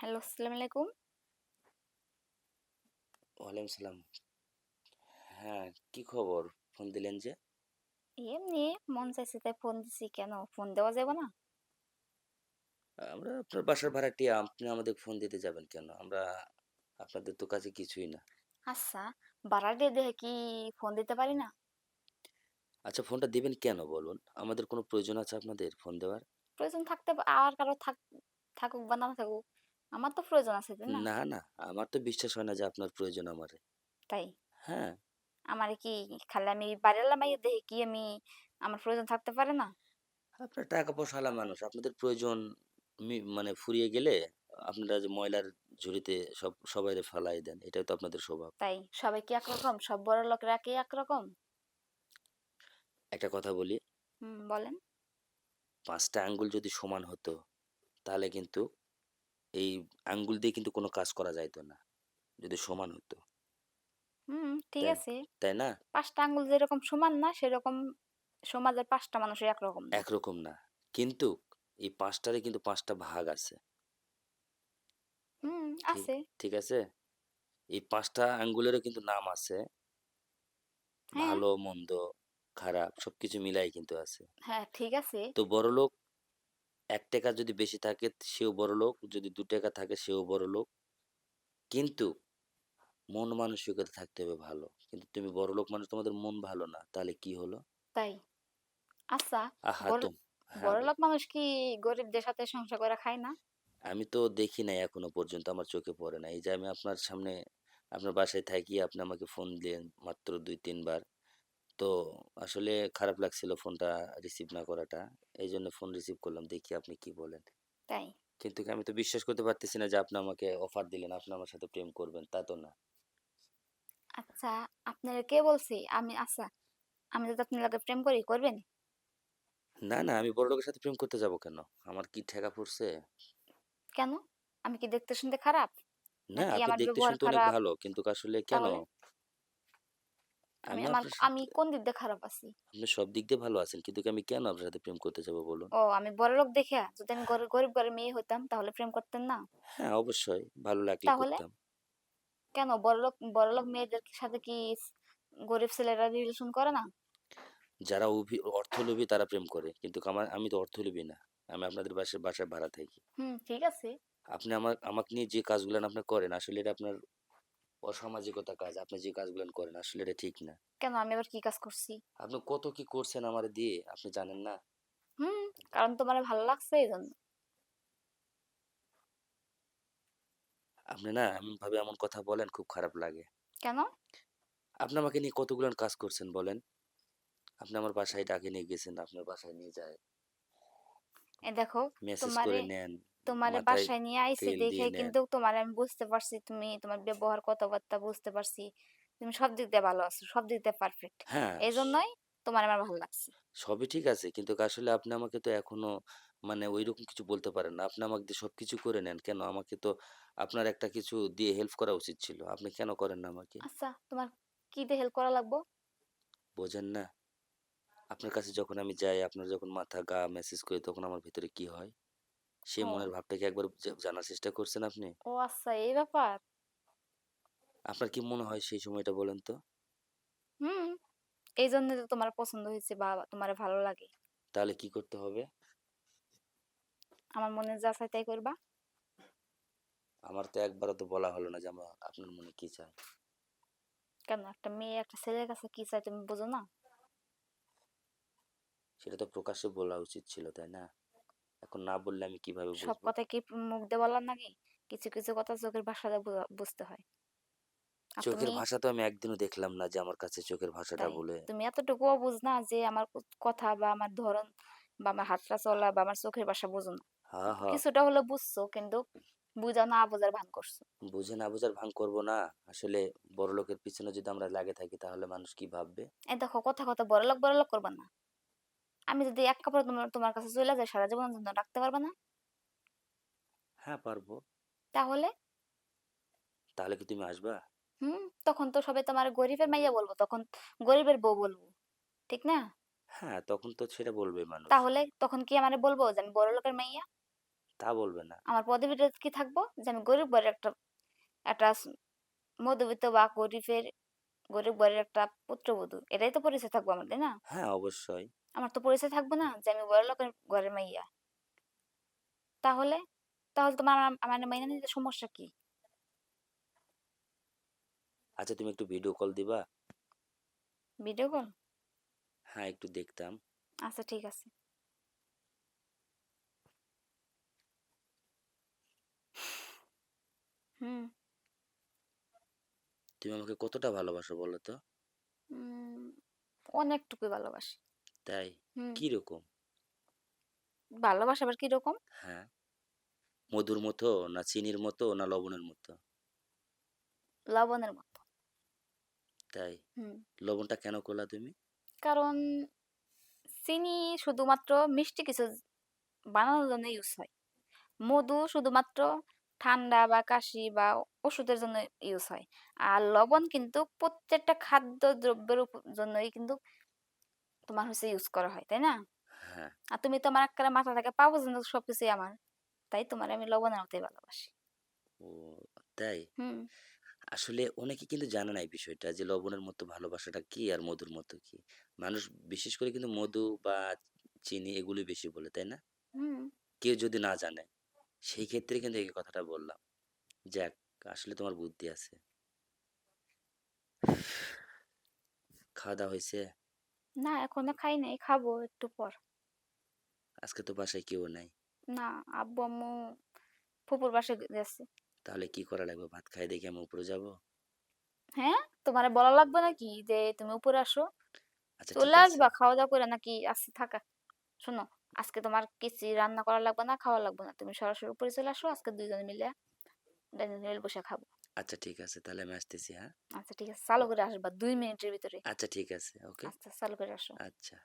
Hello, আসসালামু আলাইকুম। ওয়ালাইকুম সালাম। হ্যাঁ, কি খবর? ফোন দিলেন যে? এমনি মন চাইছে তাই ফোন দিছি। কেন? ফোন দেওয়া যাবে না? আমরা আপনার বাসার ভাড়াটিয়া। আপনি আমাদের ফোন দিতে যাবেন কেন? আমরা আপনাদের তো কাছে কিছুই না। আচ্ছা, ভাড়া দিয়ে দেখে কি ফোন দিতে পারি না? আচ্ছা ফোনটা দিবেন কেন বলুন? আমাদের কোনো প্রয়োজন আছে আপনাদের ফোন দেওয়ার? প্রয়োজন থাকতে আর কারও থাক থাকুক বা না থাকুক, আমার তো প্রয়োজন আছে, তাই না? না, না। আমার তো বিশ্বাস হয় না যে আপনার প্রয়োজন আমারে। তাই? হ্যাঁ, আমারে কি খালি আমি বাড়িওয়ালা মাইয়া দেখে কি আমি আমার প্রয়োজন থাকতে পারে না? আপনারা টাকা-পয়সাওয়ালা মানুষ। আপনাদের প্রয়োজন মি মানে ফুরিয়ে গেলে আপনারা যে ময়লার ঝুড়িতে সব সবাইরে ফালাই দেন। এটাই তো আপনাদের স্বভাব। তাই? সবাই কি একরকম? সব বড়লোকরা কি একরকম? একটা কথা বলি, হুম, বলেন। পাঁচটা আঙ্গুল যদি সমান হতো, তাহলে কিন্তু এই আঙ্গুল দিয়ে কিন্তু কোনো কাজ করা যাইত না। যদি সমান হতো। হুম, ঠিক তাই আছে। তাই না? ৫ টা আঙ্গুল যেরকম সমান না, সেরকম সমাজের ৫ টা মানুষই একরকম না। একরকম না। কিন্তু এই ৫ টারই কিন্তু ৫ টা ভাগ আছে। হুম, ঠিক আছে। ঠিক আছে? এই ৫ টা আঙ্গুলেরও কিন্তু নাম আছে। হ্যাঁ, ভালো, মন্দ, খারাপ সবকিছু মিলাই কিন্তু আছে। হ্যাঁ, ঠিক আছে। তো বড়লোক ৳১ যদি বেশি থাকে সেও বড়লোক, যদি ৳২ থাকে সেও বড়লোক। কিন্তু মন মানসিকতা থাকতে হবে ভালো। কিন্তু তুমি বড়লোক মানুষ তোমাদের মন ভালো না। তাহলে কি হলো? তাই। আচ্ছা, আহা! বড় তুম হ্যাঁ, বড়লোক মানুষ কি গরিবদের সাথে সংসার করে খায় না? আমি তো দেখি নাই এখনও পর্যন্ত আমার চোখে পড়ে নাই। এই যে আমি আপনার সামনে আপনার বাসায় থাকি, আপনি আমাকে ফোন দিলেন মাত্র ২-৩ বার। তো আসলে খারাপ লাগছিল ফোনটা রিসিভ না করাটা। এইজন্য ফোন রিসিভ করলাম। দেখি আপনি কি বলেন। তাই। কিন্তু কি আমি তো বিশ্বাস করতে পারতেছি না যে আপনি আমাকে অফার দিলেন, আপনি আমার সাথে প্রেম করবেন। তা তো না। আচ্ছা, আপনারে কে বলছে? আমি আচ্ছা, আমি যদি আপনার লগে প্রেম করি, করবেন? না, না আমি বড় লোকের সাথে প্রেম করতে যাব কেন? আমার কি ঠেকা পড়ছে? কেন? আমি কি দেখতে শুনতে খারাপ? না, নাকি আপনি দেখতে ব্যবহার শুনতে অনেক খারাপ? ভালো। কিন্তু আসলে কেন? তাহলে? আমি আমি আমার আপনার আমি সাথে কোন দিক দিয়ে খারাপ আছি? আপনি সব দিক দিয়ে ভালো আছেন। কিন্তু আমি কেন আপনার সাথে প্রেম করতে যাব বলুন? ও আমি বড়লোক দেখিয়া? যদি আমি গর গরিব ঘরের মেয়ে হইতাম তাহলে প্রেম করতেন না? হ্যাঁ, অবশ্যই ভালো লাগলে তাহলে? করতাম। কেন? বড়লোক বড়লোক মেয়েদের সাথে কি গরিব ছেলেরা রিলেশন করে না? যারা অভি অর্থলোভী তারা প্রেম করে। কিন্তু আমার আমি তো অর্থলোভী না। আমি আপনাদের বাসায় বাসায় ভাড়া থাকি। হুম, ঠিক আছে। আপনি আমার আমাকে নিয়ে যে কাজগুলান আপনি করেন আসলে এটা আপনার অসামাজিকতা কাজ। আপনি যে কাজগুলান করেন আসলে এটা ঠিক না। কেন? আমি আবার কি কাজ করছি? আপনি কত কি করছেন আমারে দিয়ে আপনি জানেন না? হুম, কারণ তোমারে ভালো লাগছে এইজন্য। আপনি না এমনভাবে এমন কথা বলেন খুব খারাপ লাগে। কেন? আপনি আমাকে নিয়ে কতগুলান কাজ করছেন বলেন? আপনি আমার বাসায় ডাকে নিয়ে গেছেন, আপনার বাসায় নিয়ে যায়। এই দেখো মেসেজ তোমারে করে নেন, তোমারে মাথায় বাসায় নিয়ে আইছি তেল দেখে দিয়ে নেন। কিন্তু তোমারে আমি বুঝতে পারছি তুমি তোমার ব্যবহার কথাবার্তা বুঝতে পারছি। তুমি সব দিক দিয়ে ভালো আছো। সব দিক দিয়ে পারফেক্ট। হ্যাঁ, স এজন্যই তোমারে আমার ভালো লাগছে। সবই ঠিক আছে। কিন্তু আসলে আপনি আমাকে তো এখনও মানে ঐরকম কিছু বলতে পারেন না। আপনি আমাকে দিয়ে সবকিছু করে নেন। কেন? আমাকে তো আপনার একটা কিছু দিয়ে হেল্প করা উচিত ছিল। আপনি কেন করেন না আমাকে? আচ্ছা, তোমার কি দিয়ে হেল্প করা লাগবো? বোঝেন না? আপনার কাছে যখন আমি যাই, আপনার যখন মাথা, গা মেসেজ করি তখন আমার ভিতরে কি হয়? সেই ও, মনের ভাবটা কি একবার জা জানার চেষ্টা করছেন আপনি? ও আচ্ছা এই ব্যাপার। আপনার কি মনে হয় সেই সময়টা বলেন তো? হুম, এইজন্যই তো তোমার পছন্দ হয়েছে বা তোমারে ভালো লাগে। তাহলে কি করতে হবে? আমার মনে যা চাই তাই করবা? আমার তো একবারও তো বলা হলো না যে আমা আপনার মনে কি চায়? কেন? একটা মেয়ে একটা ছেলের কাছে কি চায় তুমি বোঝো না? সেটা তো প্রকাশ্যে বলা উচিত ছিল, তাই না? এখন না বললে আমি কীভাবে সব বুঝব? কথা কি মুখ দিয়ে বলার নাকি? কিছু, কিছু কথা চোখের ভাষা দিয়ে বুঝা বুঝতে হয়। আর চোখের তুমি ভাষা তো আমি একদিনও দেখলাম না যে আমার কাছে চোখের ভাষাটা তাই বলে তুমি এতটুকুও বুঝ না যে আমার ক কথা বা আমার ধরন বা আমার হাঁটা চলা বা আমার চোখের ভাষা বোঝো না। হা, হা। কিছুটা হলেও বুঝছ কিন্তু বুঝা না বোঝার ভান করছ। বুঝে না বুঝার ভান করব না। আসলে বড়লোকের পিছনে যদি আমরা লাগে থাকি তাহলে মানুষ কি ভাববে? এই দেখো কথা, কথা বড়লোক, বড়লোক করবা না। আমি যদি এক কাপড়ে তোমার তোমার কাছে চইলা যাই সারা জীবনের জন্য রাখতে পারবা না? হ্যাঁ, পারব। তাহলে? তাহলে কি তুমি আসবা? হুম, তখন তো সবাই তোমার গরিবের মাইয়া বলব। তখন গরিবের বউ বলব। ঠিক না? হ্যাঁ, তখন তো সেটা বলবেই মানুষ। তাহলে তখন কি আমারে বলব যে আমি বড়লোকের মাইয়া? তা বলবে না। আমার পদবিটা কি থাকব? যে আমি গরিব ঘরের একটা একটা মধ্যবিত্ত বা গরিবের গরিব ঘরের একটা পুত্রবধূ। এটাই তো পরিচয় থাকব আমাদের না? হ্যাঁ, অবশ্যই। আমার তো পরিচয় থাকবে না যে আমি বড় লোকের ঘরের মাইয়া। তাহলে? তাহলে তোমার আমা আমার মাইনা নিতে সমস্যা কি? আচ্ছা তুমি একটু ভিডিও কল দিবা? Video call? হ্যাঁ, একটু দেখতাম। আচ্ছা ঠিক আছে। হুম। তুমি আমাকে কতটা ভালোবাসো বলো তো? অনেকটুকুই ভালোবাসি। তাই? হুম। কীরকম? ভালোবাসা আবার কীরকম? হ্যাঁ। মধুর মতো না চিনির মতো না লবণের মতো? লবণের মতো। তাই? হুম। লবণটা কেন করলা তুমি? কারণ চিনি শুধুমাত্র মিষ্টি কিছু বানানোর জন্য ইউজ হয়। মধু শুধুমাত্র ঠান্ডা বা কাশি বা ওষুধের জন্য ইউজ হয়। আর লবণ কিন্তু প্রত্যেকটা খাদ্যদ্রব্যের উপ জন্যই কিন্তু তোমার হচ্ছে ইউজ করা হয়, তাই না? হ্যাঁ। আর তুমি তো আমার এক্কেবারে মাথা থেকে পা পর্যন্ত সবকিছুই আমার। তাই তোমারে আমি লবণের মতোই ভালোবাসি। ও তাই? হুম। আসলে অনেকে কিন্তু জানে না এই বিষয়টা যে লবণের মতো ভালোবাসাটা কি আর মধুর মতো কি। মানুষ বিশেষ করে কিন্তু মধু বা চিনি এগুলোই বেশি বলে, তাই না? হুম। কেউ যদি না জানে, সেই ক্ষেত্রে কিন্তু এই কথাটা বললাম। যাক, আসলে তোমার বুদ্ধি আছে। খাওয়া-দাওয়া হইছে? না এখনও খাই নাই, খাব একটু পর। আজকে তো বাসায় কেউ নাই। না, আব্বু-আম্মু ফুপুর বাসায় গেছে। তাহলে কি করা লাগবে? ভাত খাইয়ে দিয়ে কি আমি উপরে যাব? হ্যাঁ? তোমার বলা লাগবে নাকি যে তুমি উপরে আসো? আচ্ছা চলে। আসবা খাওয়া-দাওয়া করে নাকি আচ্ছা থাকা। শোনো, আজকে তোমার কিছুই রান্না করা লাগবে না, খাওয়া লাগবে না। তুমি সরাসরি উপরে চলে আসো। আজকে ২ জনে মিলে ডাইনিং টেবিলে বইসা খাব। আচ্ছা ঠিক আছে। তাহলে আমি আসতেছি, হ্যাঁ? আচ্ছা ঠিক আছে। চালু করে আসবা দুই মিনিটের ভিতরে। আচ্ছা ঠিক আছে। ওকে। আচ্ছা চালু করে আসো। আচ্ছা।